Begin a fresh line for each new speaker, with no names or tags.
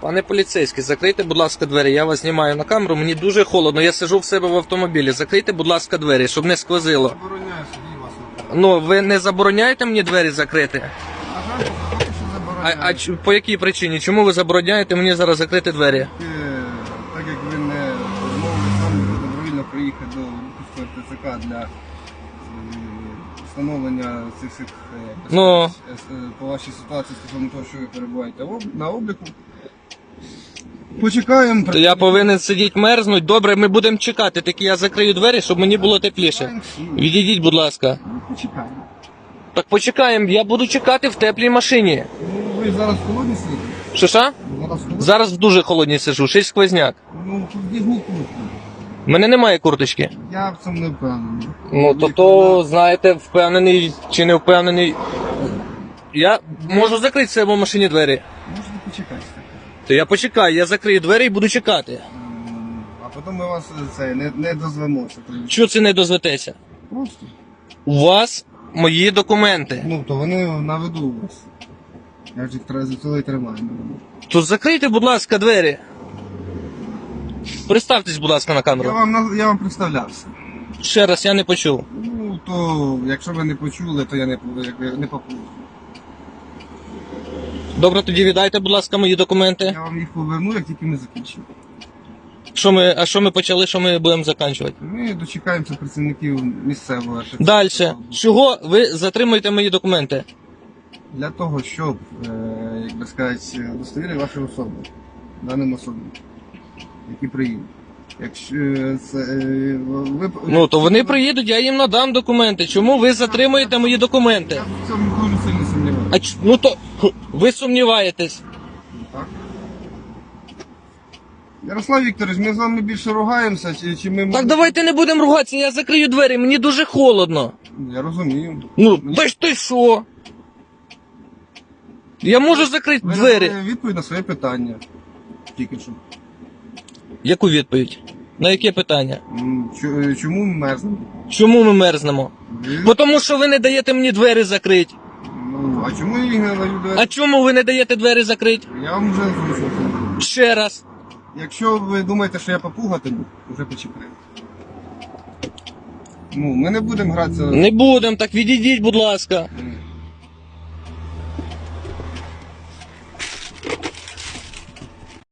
Пане поліцейський, закрийте, будь ласка, двері. Я вас знімаю на камеру. Мені дуже холодно. Я сижу в себе в автомобілі. Закрийте, будь ласка, двері, щоб не сквозило.
Забороняю собі вас
Ну, ви не забороняєте мені двері закрити?
На жаль, поки що
А,
забороняю.
а по якій причині? Чому ви забороняєте мені зараз закрити двері?
Е, Так як ви не відмовили самі добровільно приїхати до Луцького ТЦК для е, встановлення цих всіх е,
Ну.
е, е, по вашій ситуації стосовно того, що ви перебуваєте об- на обліку. Почекаємо.
То я повинен сидіти мерзнуть. Добре, ми будемо чекати, тільки я закрию двері, щоб мені було тепліше. Відійдіть, будь ласка.
Ну, Почекаємо.
Так почекаємо, я буду чекати в теплій машині.
Ну, ви зараз холодні сидите?
Що що?
Зараз холодні?
Зараз в дуже холодній сижу, ще й сквозняк.
Ну, вдягніть куртку.
У мене немає курточки.
Я в цьому не впевнений.
Ну, то то, знаєте, впевнений чи не впевнений. Я можу закрити в себе в машині двері.
Почекати.
То я почекаю, я закрию двері і буду чекати.
А потім ми вас це не, не дозвемося.
Що це не дозвететься?
Просто.
У вас мої документи.
Ну, то вони на виду у вас. Я ж їх за цілий тримаю.
То закрийте, будь ласка, двері. Представтесь, будь ласка, на
Я
камеру.
вам, наз- я вам представлявся.
Ще раз я не почув.
Ну, то якщо ви не почули, то я не, пов- не попав.
Добре, тоді віддайте, будь ласка, мої документи.
Я вам їх поверну, як тільки ми закінчимо.
Що ми, а що ми почали, що ми будемо закінчувати?
Ми дочекаємося працівників місцевого. ТЦК.
Далі. Чого ви затримуєте мої документи?
Для того, щоб, е, як би сказати, удостовірити вашу особу, даним особам, які приїдуть. Якщо е, це, е, ви,
Ну, то вони приїдуть, я їм надам документи. Чому ви затримуєте мої документи?
Я в цьому дуже сильно сумніваюся.
А ч- ну то ви сумніваєтесь.
Ярослав Вікторович, ми з вами більше ругаємося, чи, чи ми
Так давайте не будемо ругатися, я закрию двері, мені дуже холодно.
Я розумію.
Ну, та ж ти що? Я можу закрити
Ви
двері.
відповідь на своє питання. Тільки що.
Яку відповідь? На яке питання?
М, чо- е, Чому ми мерзнемо?
Чому ми мерзнемо?
Ви-
Бо тому що ви не даєте мені двері закрити.
А чому я не даю
А чому ви не даєте двері закрити?
Я вам вже озвучив.
Ще раз.
Якщо ви думаєте, що я попуга, то вже почекаємо. Ну, ми не будемо гратися.
Не будемо, так відійдіть, будь ласка.
М.